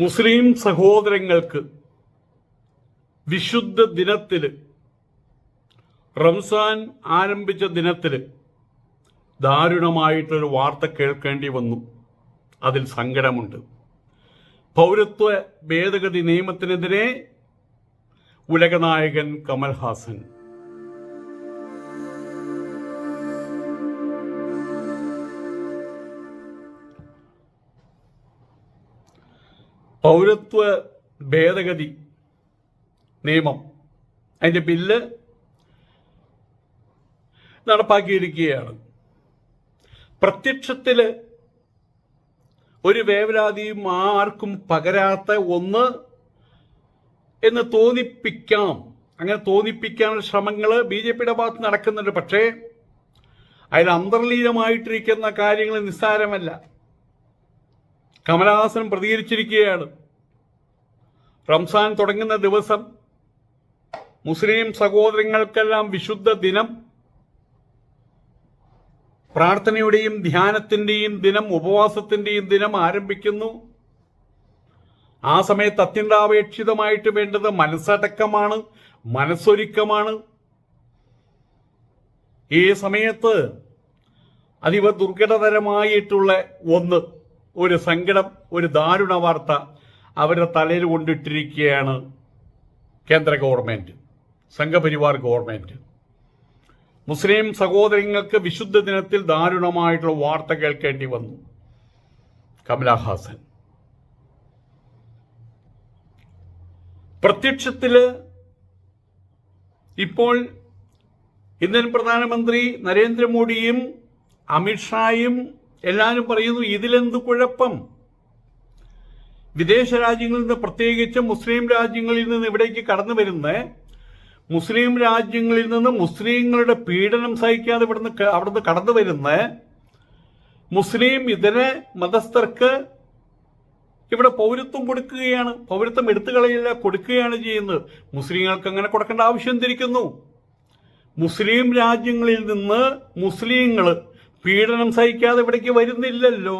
മുസ്ലിം സഹോദരങ്ങൾക്ക് വിശുദ്ധ ദിനത്തിൽ റംസാൻ ആരംഭിച്ച ദിനത്തിൽ ദാരുണമായിട്ടൊരു വാർത്ത കേൾക്കേണ്ടി വന്നു. അതിൽ സങ്കടമുണ്ട്. പൗരത്വ ഭേദഗതി നിയമത്തിനെതിരെ ഉലകനായകൻ കമൽഹാസൻ പൗരത്വ ഭേദഗതി നിയമം. അതിന്റെ ബില്ല് നടപ്പാക്കിയിരിക്കുകയാണ്. പ്രത്യക്ഷത്തിൽ ഒരു വേവലാതിയും ആർക്കും പകരാത്ത ഒന്ന് എന്ന് തോന്നിപ്പിക്കാം. അങ്ങനെ തോന്നിപ്പിക്കാനുള്ള ശ്രമങ്ങൾ ബി ജെ പിയുടെ ഭാഗത്ത് നടക്കുന്നുണ്ട്. പക്ഷേ അതിൽ അന്തർലീനമായിട്ടിരിക്കുന്ന കാര്യങ്ങൾ നിസ്സാരമല്ല. കമലഹാസൻ പ്രതികരിച്ചിരിക്കുകയാണ്. റംസാൻ തുടങ്ങുന്ന ദിവസം മുസ്ലിം സഹോദരങ്ങൾക്കെല്ലാം വിശുദ്ധ ദിനം. പ്രാർത്ഥനയുടെയും ധ്യാനത്തിന്റെയും ദിനം ഉപവാസത്തിന്റെയും ദിനം ആരംഭിക്കുന്നു. ആ സമയത്ത് അത്യന്താപേക്ഷിതമായിട്ട് വേണ്ടത് മനസ്സടക്കമാണ് മനസ്സൊരുക്കമാണ്. ഈ സമയത്ത് അതിവ ദുർഘടതരമായിട്ടുള്ള ഒന്ന്. ഒരു സങ്കടം ഒരു ദാരുണ വാർത്ത അവരുടെ തലയിൽ കൊണ്ടിട്ടിരിക്കുകയാണ് കേന്ദ്ര ഗവൺമെന്റ് സംഘപരിവാർ ഗവൺമെന്റ്. മുസ്ലിം സഹോദരങ്ങൾക്ക് വിശുദ്ധ ദിനത്തിൽ ദാരുണമായിട്ടുള്ള വാർത്ത കേൾക്കേണ്ടി വന്നു. കമലഹാസൻ പ്രത്യക്ഷത്തിൽ ഇപ്പോൾ ഇന്ത്യൻ പ്രധാനമന്ത്രി നരേന്ദ്രമോദിയും അമിത്ഷായും എല്ലാവരും പറയുന്നു ഇതിലെന്ത് കുഴപ്പം? വിദേശ രാജ്യങ്ങളിൽ നിന്ന് പ്രത്യേകിച്ച് മുസ്ലിം രാജ്യങ്ങളിൽ നിന്ന് ഇവിടേക്ക് കടന്നു വരുന്ന മുസ്ലിം രാജ്യങ്ങളിൽ നിന്ന് മുസ്ലിങ്ങളുടെ പീഡനം സഹിക്കാതെ ഇവിടുന്ന് അവിടുന്ന് കടന്നു വരുന്ന മുസ്ലിം ഇതര മതസ്ഥർക്ക് ഇവിടെ പൗരത്വം കൊടുക്കുകയാണ് പൗരത്വം എടുത്തു കളയില്ല കൊടുക്കുകയാണ് ചെയ്യുന്നത്. മുസ്ലിങ്ങൾക്ക് അങ്ങനെ കൊടുക്കേണ്ട ആവശ്യം തിരിക്കുന്നു മുസ്ലിം രാജ്യങ്ങളിൽ നിന്ന് മുസ്ലിങ്ങൾ പീഡനം സഹിക്കാതെ ഇവിടേക്ക് വരുന്നില്ലല്ലോ.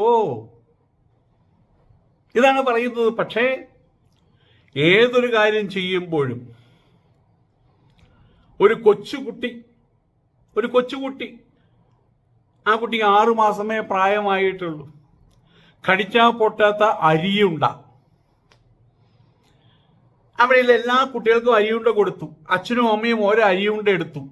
ഇതാണ് പറയുന്നത്. പക്ഷേ ഏതൊരു കാര്യം ചെയ്യുമ്പോഴും ഒരു കൊച്ചുകുട്ടി ഒരു കൊച്ചുകുട്ടി ആ കുട്ടിക്ക് ആറു മാസമേ പ്രായമായിട്ടുള്ളൂ. കടിച്ചാ പൊട്ടാത്ത അരിയുണ്ട. അവിടെയുള്ള എല്ലാ കുട്ടികൾക്കും അരിയുണ്ട കൊടുത്തു. അച്ഛനും അമ്മയും ഓരോ അരിയുണ്ട എടുത്തു.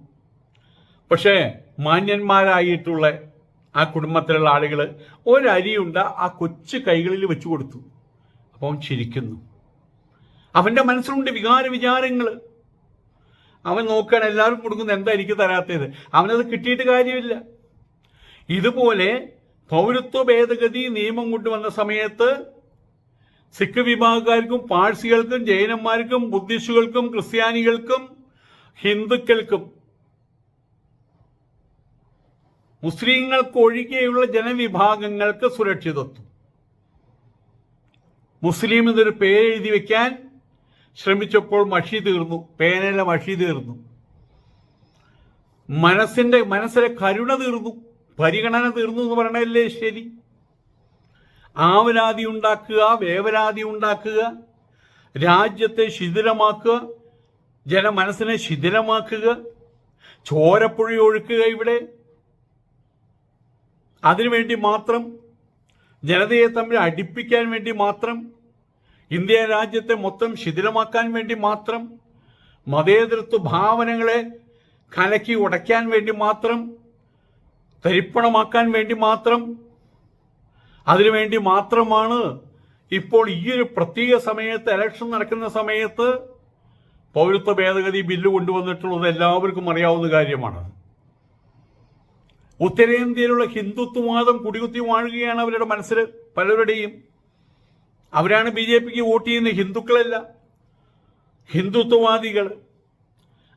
പക്ഷേ മാന്യന്മാരായിട്ടുള്ള ആ കുടുംബത്തിലുള്ള ആളുകൾ ഒരരിയുണ്ട ആ കൊച്ചു കൈകളിൽ വെച്ചു കൊടുത്തു. അപ്പോൾ അവൻ ചിരിക്കുന്നു. അവന്റെ മനസ്സിലുണ്ട് വികാര വിചാരങ്ങൾ അവൻ നോക്കാൻ എല്ലാവരും കൊടുക്കുന്നത് എന്താ എനിക്ക് തരാത്തത്? അവനത് കിട്ടിയിട്ട് കാര്യമില്ല. ഇതുപോലെ പൗരത്വ ഭേദഗതി നിയമം കൊണ്ടുവന്ന സമയത്ത് സിഖ് വിഭാഗക്കാർക്കും പാഴ്സികൾക്കും ജൈനന്മാർക്കും ബുദ്ധിസ്റ്റുകൾക്കും ക്രിസ്ത്യാനികൾക്കും ഹിന്ദുക്കൾക്കും മുസ്ലിങ്ങൾക്ക് ഒഴികെയുള്ള ജനവിഭാഗങ്ങൾക്ക് സുരക്ഷിതത്വം. മുസ്ലിം എന്നൊരു പേര് എഴുതി വെക്കാൻ ശ്രമിച്ചപ്പോൾ മഷി തീർന്നു പേനയിലെ മഷി തീർന്നു. മനസ്സിന്റെ മനസ്സിലെ കരുണ തീർന്നു പരിഗണന തീർന്നു എന്ന് പറയണല്ലേ ശരി? ആവലാതി ഉണ്ടാക്കുക വേവലാതി ഉണ്ടാക്കുക രാജ്യത്തെ ശിഥിലമാക്കുക ജനമനസ്സിനെ ശിഥിലമാക്കുക ചോരപ്പുഴ ഒഴുക്കുക ഇവിടെ. അതിനുവേണ്ടി മാത്രം ജനതയെ തമ്മിൽ അടിപ്പിക്കാൻ വേണ്ടി മാത്രം ഇന്ത്യ രാജ്യത്തെ മൊത്തം ശിഥിലമാക്കാൻ വേണ്ടി മാത്രം മതേതരത്വ ഭാവനകളെ കലക്കി ഉടയ്ക്കാൻ വേണ്ടി മാത്രം തരിപ്പണമാക്കാൻ വേണ്ടി മാത്രം അതിനുവേണ്ടി മാത്രമാണ് ഇപ്പോൾ ഈ ഒരു പ്രത്യേക സമയത്ത് ഇലക്ഷൻ നടക്കുന്ന സമയത്ത് പൗരത്വ ഭേദഗതി ബില്ല് കൊണ്ടുവന്നിട്ടുള്ളത് എല്ലാവർക്കും അറിയാവുന്ന കാര്യമാണ്. ഉത്തരേന്ത്യയിലുള്ള ഹിന്ദുത്വവാദം കുടികുത്തി വാഴുകയാണ് അവരുടെ മനസ്സിൽ പലരുടെയും. അവരാണ് ബി ജെ പിക്ക് വോട്ട് ചെയ്യുന്ന ഹിന്ദുക്കളല്ല. ഹിന്ദുത്വവാദികൾ.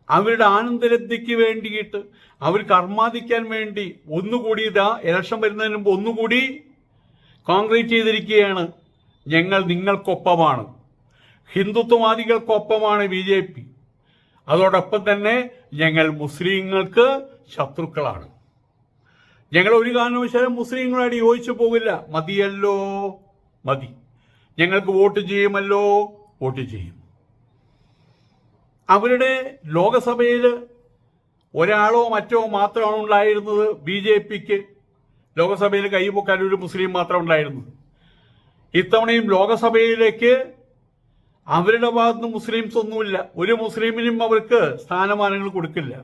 അവരുടെ ആനന്ദരദ്ധിക്ക് വേണ്ടിയിട്ട് അവർ അർമാദിക്കാൻ വേണ്ടി ഒന്നുകൂടി ഇതാ ഇലക്ഷൻ വരുന്നതിന് മുമ്പ് ഒന്നുകൂടി കോൺക്രീറ്റ് ചെയ്തിരിക്കുകയാണ്. ഞങ്ങൾ നിങ്ങൾക്കൊപ്പമാണ്. ഹിന്ദുത്വവാദികൾക്കൊപ്പമാണ് ബി ജെ പി. അതോടൊപ്പം തന്നെ ഞങ്ങൾ മുസ്ലിങ്ങൾക്ക് ശത്രുക്കളാണ്. ഞങ്ങൾ ഒരു കാരണവശാലും മുസ്ലിങ്ങളായിട്ട് യോജിച്ചു പോകില്ല. മതിയല്ലോ? മതി. ഞങ്ങൾക്ക് വോട്ട് ചെയ്യുമല്ലോ? വോട്ട് ചെയ്യും. അവരുടെ ലോകസഭയിൽ ഒരാളോ മറ്റോ മാത്രമാണ് ഉണ്ടായിരുന്നത് ബി ജെ പിക്ക്. ലോകസഭയിൽ കൈപൊക്കാൻ ഒരു മുസ്ലിം മാത്രം ഉണ്ടായിരുന്നത് ഇത്തവണയും ലോകസഭയിലേക്ക് അവരുടെ ഭാഗത്ത് മുസ്ലിംസ് ഒന്നുമില്ല. ഒരു മുസ്ലിമിനും അവർക്ക് സ്ഥാനമാനങ്ങൾ കൊടുക്കില്ല.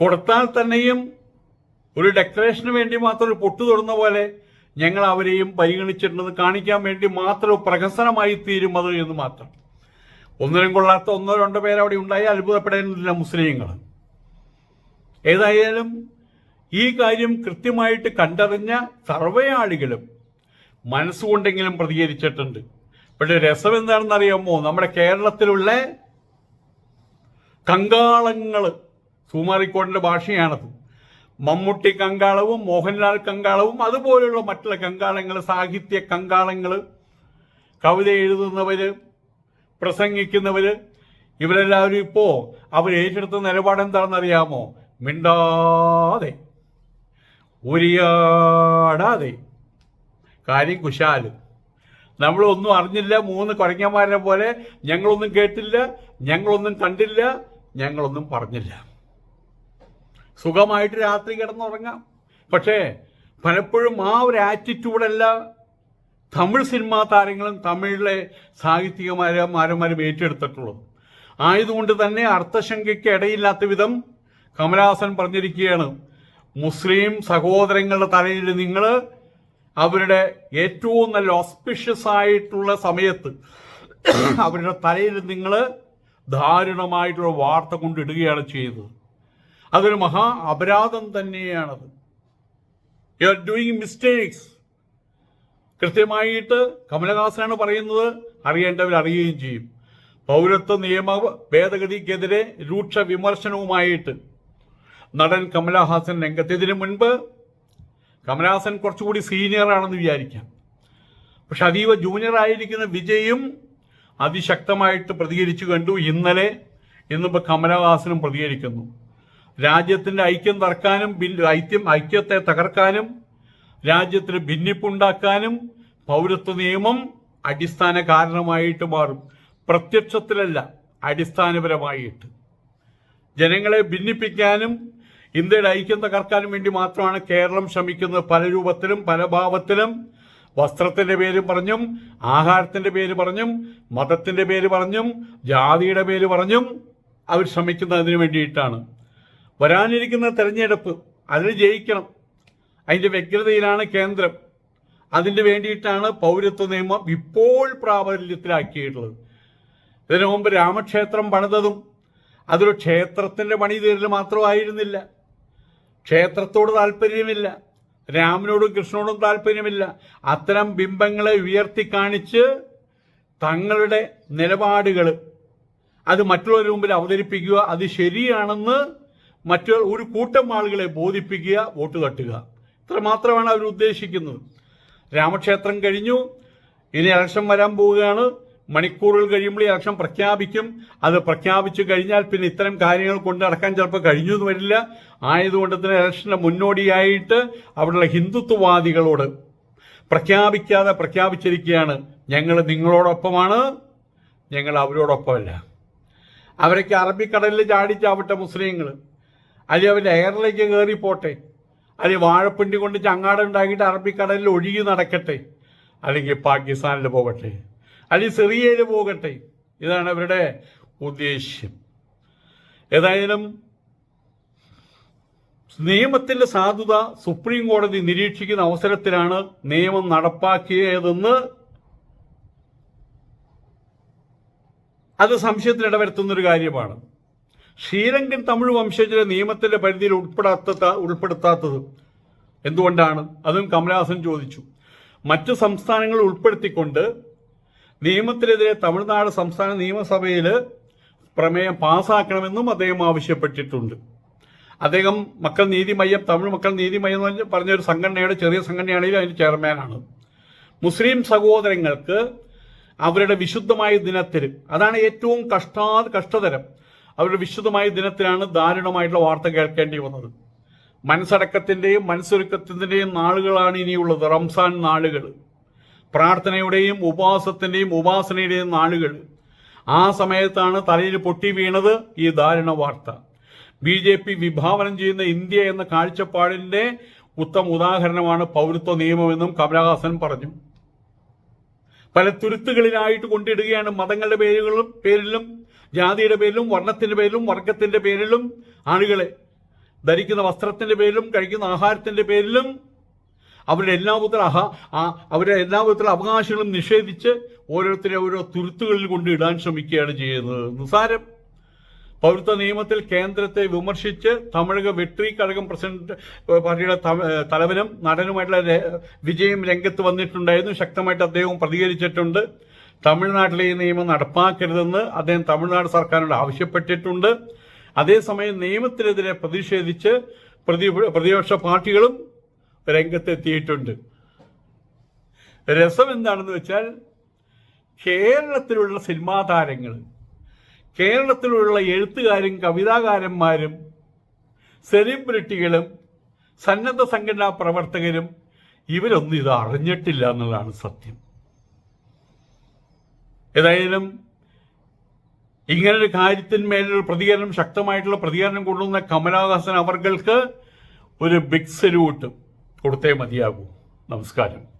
കൊടുത്താൽ തന്നെയും ഒരു ഡെക്കറേഷന് വേണ്ടി മാത്രം ഒരു പൊട്ടു തൊടുന്ന പോലെ ഞങ്ങൾ അവരെയും പരിഗണിച്ചിട്ടുണ്ടെന്ന് കാണിക്കാൻ വേണ്ടി മാത്രം പ്രഹസനമായി തീരും അത് എന്ന് മാത്രം. ഒന്നിനും കൊള്ളാത്ത ഒന്നോ രണ്ടോ പേര് അവിടെ ഉണ്ടായി അത്ഭുതപ്പെടേണ്ടതില്ല മുസ്ലിങ്ങൾ. ഏതായാലും ഈ കാര്യം കൃത്യമായിട്ട് കണ്ടറിഞ്ഞ സർവേ ആളുകളും മനസ്സുകൊണ്ടെങ്കിലും പ്രതികരിച്ചിട്ടുണ്ട്. പക്ഷെ രസം എന്താണെന്നറിയാമോ? നമ്മുടെ കേരളത്തിലുള്ള കങ്കാളങ്ങൾ സുമാറിക്കോടിന്റെ ഭാഷയാണത്. മമ്മൂട്ടി കങ്കാളവും മോഹൻലാൽ കങ്കാളവും അതുപോലെയുള്ള മറ്റുള്ള കങ്കാളങ്ങൾ സാഹിത്യ കങ്കാളങ്ങൾ കവിത എഴുതുന്നവര് പ്രസംഗിക്കുന്നവര് ഇവരെല്ലാവരും ഇപ്പോ അവർ ഏറ്റെടുത്ത നിലപാട് എന്താണെന്ന് അറിയാമോ മിണ്ടാതെ ഉരിയാടാതെ. കാര്യം കുശാൽ. നമ്മളൊന്നും അറിഞ്ഞില്ല മൂന്ന് കുരങ്ങന്മാരെ പോലെ ഞങ്ങളൊന്നും കേട്ടില്ല ഞങ്ങളൊന്നും കണ്ടില്ല ഞങ്ങളൊന്നും പറഞ്ഞില്ല. സുഖമായിട്ട് രാത്രി കിടന്നുറങ്ങാം. പക്ഷേ പലപ്പോഴും ആ ഒരു ആറ്റിറ്റ്യൂഡല്ല തമിഴ് സിനിമാ താരങ്ങളും തമിഴിലെ സാഹിത്യകാരന്മാരും ഏറ്റെടുത്തിട്ടുള്ളത്. ആയതുകൊണ്ട് തന്നെ അർത്ഥശങ്കയ്ക്ക് ഇടയില്ലാത്ത വിധം കമലഹാസൻ പറഞ്ഞിരിക്കുകയാണ് മുസ്ലിം സഹോദരങ്ങളുടെ തലയിൽ നിങ്ങൾ അവരുടെ ഏറ്റവും നല്ല ഓസ്പിഷ്യസ് ആയിട്ടുള്ള സമയത്ത് അവരുടെ തലയിൽ നിങ്ങൾ ദാരുണമായിട്ടുള്ള വാർത്ത കൊണ്ടിടുകയാണ് ചെയ്തത്. അതൊരു മഹാ അപരാധം തന്നെയാണത്. യു ആർ ഡൂയിങ് മിസ്റ്റേക്സ് കൃത്യമായിട്ട് കമലഹാസനാണ് പറയുന്നത്. അറിയേണ്ടവർ അറിയുകയും ചെയ്യും. പൗരത്വ നിയമ ഭേദഗതിക്കെതിരെ രൂക്ഷ വിമർശനവുമായിട്ട് നടൻ കമലഹാസൻ രംഗത്ത് ഇതിനു മുൻപ് കമലഹാസൻ കുറച്ചുകൂടി സീനിയർ ആണെന്ന് വിചാരിക്കാം. പക്ഷെ അതീവ ജൂനിയർ ആയിരിക്കുന്ന വിജയും അതിശക്തമായിട്ട് പ്രതികരിച്ചു കണ്ടു ഇന്നലെ. ഇന്നിപ്പോൾ കമലഹാസനും പ്രതികരിക്കുന്നു. രാജ്യത്തിന്റെ ഐക്യം തറക്കാനും ഐക്യം ഐക്യത്തെ തകർക്കാനും രാജ്യത്തിന് ഭിന്നിപ്പുണ്ടാക്കാനും പൗരത്വ നിയമം അടിസ്ഥാന കാരണമായിട്ട് മാറും. പ്രത്യക്ഷത്തിലല്ല അടിസ്ഥാനപരമായിട്ട്. ജനങ്ങളെ ഭിന്നിപ്പിക്കാനും ഇന്ത്യയുടെ ഐക്യം തകർക്കാനും വേണ്ടി മാത്രമാണ് കേരളം ശ്രമിക്കുന്നത്. പല രൂപത്തിലും പല ഭാവത്തിലും. വസ്ത്രത്തിന്റെ പേര് പറഞ്ഞും ആഹാരത്തിന്റെ പേര് പറഞ്ഞും മതത്തിന്റെ പേര് പറഞ്ഞും ജാതിയുടെ പേര് പറഞ്ഞും അവർ ശ്രമിക്കുന്നതിന് വേണ്ടിയിട്ടാണ്. വരാനിരിക്കുന്ന തെരഞ്ഞെടുപ്പ് അതിൽ ജയിക്കണം. അതിന്റെ വ്യഗ്രതയിലാണ് കേന്ദ്രം. അതിന് വേണ്ടിയിട്ടാണ് പൗരത്വ നിയമം ഇപ്പോൾ പ്രാബല്യത്തിലാക്കിയിട്ടുള്ളത്. ഇതിനു മുമ്പ് രാമക്ഷേത്രം പണിതതും അതൊരു ക്ഷേത്രത്തിന്റെ പണി തീരൽ മാത്രമായിരുന്നില്ല. ക്ഷേത്രത്തോട് താല്പര്യമില്ല. രാമനോടും കൃഷ്ണനോടും താല്പര്യമില്ല. അത്തരം ബിംബങ്ങളെ ഉയർത്തി കാണിച്ച് തങ്ങളുടെ നിലപാടുകൾ അത് മറ്റുള്ളവരുടെ മുമ്പിൽ അവതരിപ്പിക്കുക അത് ശരിയാണെന്ന് മറ്റു ഒരു കൂട്ടം ആളുകളെ ബോധിപ്പിക്കുക വോട്ട് തട്ടുക. ഇത്ര മാത്രമാണ് അവർ ഉദ്ദേശിക്കുന്നത്. രാമക്ഷേത്രം കഴിഞ്ഞു. ഇനി ഇലക്ഷൻ വരാൻ പോവുകയാണ്. മണിക്കൂറുകൾ കഴിയുമ്പോൾ ഇലക്ഷൻ പ്രഖ്യാപിക്കും. അത് പ്രഖ്യാപിച്ചു കഴിഞ്ഞാൽ പിന്നെ ഇത്തരം കാര്യങ്ങൾ കൊണ്ട് നടക്കാൻ ചിലപ്പോൾ കഴിഞ്ഞു എന്ന് വരില്ല. ആയതുകൊണ്ട് തന്നെ ഇലക്ഷന്റെ മുന്നോടിയായിട്ട് അവിടെയുള്ള ഹിന്ദുത്വവാദികളോട് പ്രഖ്യാപിക്കാതെ പ്രഖ്യാപിച്ചിരിക്കുകയാണ്. ഞങ്ങൾ നിങ്ങളോടൊപ്പമാണ്. ഞങ്ങൾ അവരോടൊപ്പമല്ല. അവരൊക്കെ അറബിക്കടലിൽ ചാടിച്ചാവട്ടെ മുസ്ലിങ്ങൾ. അല്ലെങ്കിൽ അവന്റെ എയറിലേക്ക് കയറി പോട്ടെ? അല്ലെങ്കിൽ വാഴപ്പിണ്ടി കൊണ്ട് ചങ്ങാടം ഉണ്ടാക്കിയിട്ട് അറബിക്കടലിൽ ഒഴുകി നടക്കട്ടെ? അല്ലെങ്കിൽ പാകിസ്ഥാനിൽ പോകട്ടെ? അല്ലെങ്കിൽ സിറിയയിൽ പോകട്ടെ? ഇതാണ് അവരുടെ ഉദ്ദേശ്യം. ഏതായാലും നിയമത്തിന്റെ സാധുത സുപ്രീം കോടതി നിരീക്ഷിക്കുന്ന അവസരത്തിലാണ് നിയമം നടപ്പാക്കിയതെന്ന് അത് സംശയത്തിനിടവരുത്തുന്നൊരു കാര്യമാണ്. ശ്രീലങ്കൻ തമിഴ് വംശജരെ നിയമത്തിന്റെ പരിധിയിൽ ഉൾപ്പെടാത്ത ഉൾപ്പെടുത്താത്തത് എന്തുകൊണ്ടാണ്? അതും കമലഹാസൻ ചോദിച്ചു. മറ്റു സംസ്ഥാനങ്ങൾ ഉൾപ്പെടുത്തിക്കൊണ്ട് നിയമത്തിനെതിരെ തമിഴ്നാട് സംസ്ഥാന നിയമസഭയിൽ പ്രമേയം പാസാക്കണമെന്നും അദ്ദേഹം ആവശ്യപ്പെട്ടിട്ടുണ്ട്. അദ്ദേഹം മക്കൾ നീതി മയ്യം തമിഴ് മക്കൾ നീതി മയ്യം എന്ന് പറഞ്ഞ- ഒരു സംഘടനയുടെ ചെറിയ സംഘടനയാണെങ്കിലും അതിന്റെ ചെയർമാനാണ്. മുസ്ലിം സഹോദരങ്ങൾക്ക് അവരുടെ വിശുദ്ധമായ ദിനത്തിൽ അതാണ് ഏറ്റവും കഷ്ടാ കഷ്ടതരം. അവരുടെ വിശുദ്ധമായ ദിനത്തിലാണ് ദാരുണമായിട്ടുള്ള വാർത്ത കേൾക്കേണ്ടി വന്നത്. മനസ്സടക്കത്തിന്റെയും മനസ്സൊരുക്കത്തിന്റെയും നാളുകളാണ് ഇനിയുള്ളത്. റംസാൻ നാളുകൾ. പ്രാർത്ഥനയുടെയും ഉപവാസത്തിന്റെയും ഉപാസനയുടെയും നാളുകൾ. ആ സമയത്താണ് തലയിൽ പൊട്ടി വീണത് ഈ ദാരുണ വാർത്ത. ബി ജെ പി വിഭാവനം ചെയ്യുന്ന ഇന്ത്യ എന്ന കാഴ്ചപ്പാടിന്റെ ഉത്തമ ഉദാഹരണമാണ് പൗരത്വ നിയമമെന്നും കമലഹാസൻ പറഞ്ഞു. പല തുരുത്തുകളിലായിട്ട് കൊണ്ടിടുകയാണ് മതങ്ങളുടെ പേരുകളും പേരിലും ജാതിയുടെ പേരിലും വർണത്തിന്റെ പേരിലും വർഗത്തിന്റെ പേരിലും ആളുകളെ ധരിക്കുന്ന വസ്ത്രത്തിന്റെ പേരിലും കഴിക്കുന്ന ആഹാരത്തിന്റെ പേരിലും അവരുടെ എല്ലാ വിധത്തിലും അഹ അവരുടെ എല്ലാ വിധത്തിലുള്ള അവകാശങ്ങളും നിഷേധിച്ച് ഓരോരുത്തരെ ഓരോ തുരുത്തുകളിൽ കൊണ്ട് ഇടാൻ ശ്രമിക്കുകയാണ് ചെയ്യുന്നത്. നിസാരം പൗരത്വ നിയമത്തിൽ കേന്ദ്രത്തെ വിമർശിച്ച് തമിഴക വെട്രി കഴകം പ്രസിഡന്റ് പാർട്ടിയുടെ തലവനും നടനുമായിട്ടുള്ള വിജയം രംഗത്ത് വന്നിട്ടുണ്ടായിരുന്നു. ശക്തമായിട്ട് അദ്ദേഹം പ്രതികരിച്ചിട്ടുണ്ട്. തമിഴ്നാട്ടിലെ ഈ നിയമം നടപ്പാക്കരുതെന്ന് അദ്ദേഹം തമിഴ്നാട് സർക്കാരിനോട് ആവശ്യപ്പെട്ടിട്ടുണ്ട്. അതേസമയം നിയമത്തിനെതിരെ പ്രതിഷേധിച്ച് പ്രതി പ്രതിപക്ഷ പാർട്ടികളും രംഗത്തെത്തിയിട്ടുണ്ട്. രസം എന്താണെന്ന് വെച്ചാൽ കേരളത്തിലുള്ള സിനിമാ താരങ്ങൾ കേരളത്തിലുള്ള എഴുത്തുകാരും കവിതാകാരന്മാരും സെലിബ്രിറ്റികളും സന്നദ്ധ സംഘടനാ പ്രവർത്തകരും ഇവരൊന്നും ഇത് അറിഞ്ഞിട്ടില്ല എന്നുള്ളതാണ് സത്യം. ഏതായാലും ഇങ്ങനൊരു കാര്യത്തിന്മേലൊരു പ്രതികരണം ശക്തമായിട്ടുള്ള പ്രതികരണം കൊണ്ടുവന്ന കമലഹാസൻ അവർക്ക് ഒരു ബിഗ് സല്യൂട്ട് കൊടുത്തേ മതിയാകൂ. നമസ്കാരം.